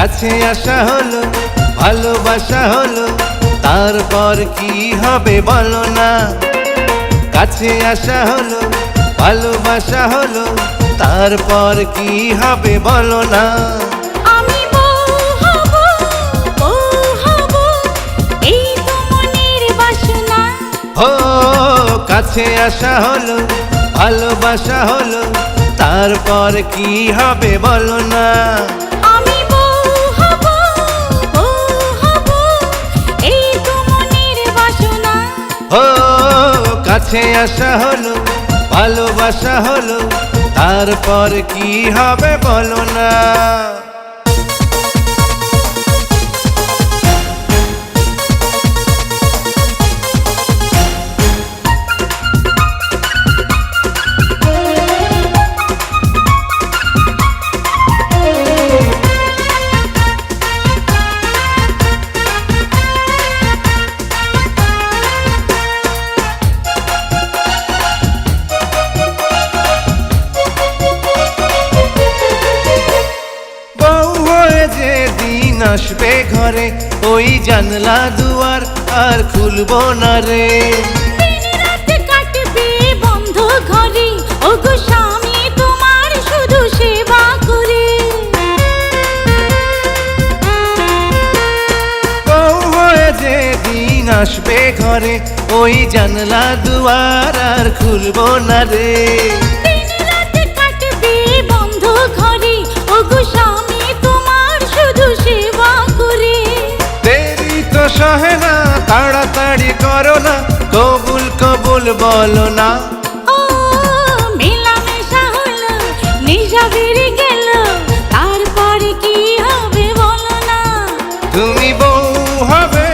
কাছে আসা হলো ভালোবাসা হলো তারপর কি হবে বলো না? কাছে আসা হলো ভালোবাসা হলো তারপর কি হবে বলো না? কাছে আসা হলো ভালোবাসা হলো তারপর কি হবে বলো না? কাছে আসা হলো ভালোবাসা হলো তারপর কি হবে বলো না? আসবে ঘরে ওই জানলা দুয়ার আর খুলবো না রে। আসবে ঘরে ওই জানলা দুয়ার আর খুলবো না রে। বন্ধ ঘরে ওগো স্বামী তাড়াতাড়ি করো না কবুল কবুল বলো না। ও মেলামেশা হলো নেশা বেড়ে গেল তারপরে কি হবে বলো না। তুমি বউ হবে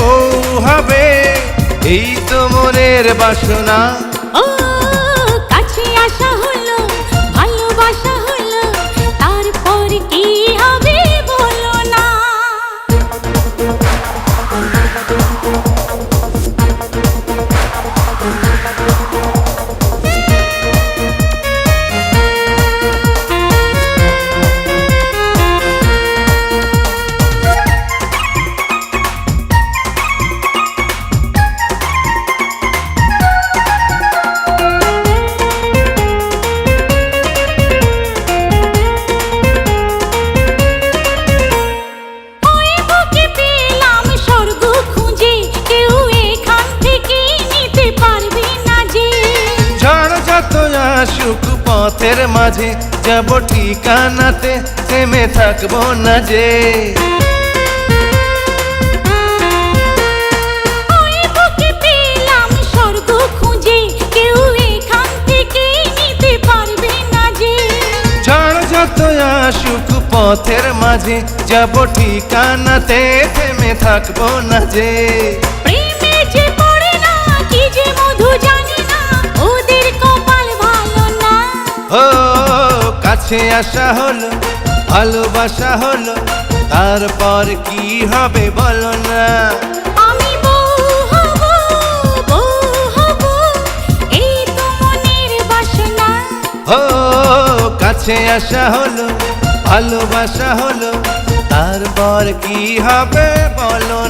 বউ হবে এই তো মনের বাসনা। পথের মাঝে যাব ঠিকানাতে থেমে থাকব না যে। আসুক পথের মাঝে যাব ঠিকানাতে থেমে থাকব না যে। কাছে আসা হলো ভালোবাসা হলো তারপর কি হবে বলো না? কাছে আসা হলো ভালোবাসা হলো তারপর কি হবে বলো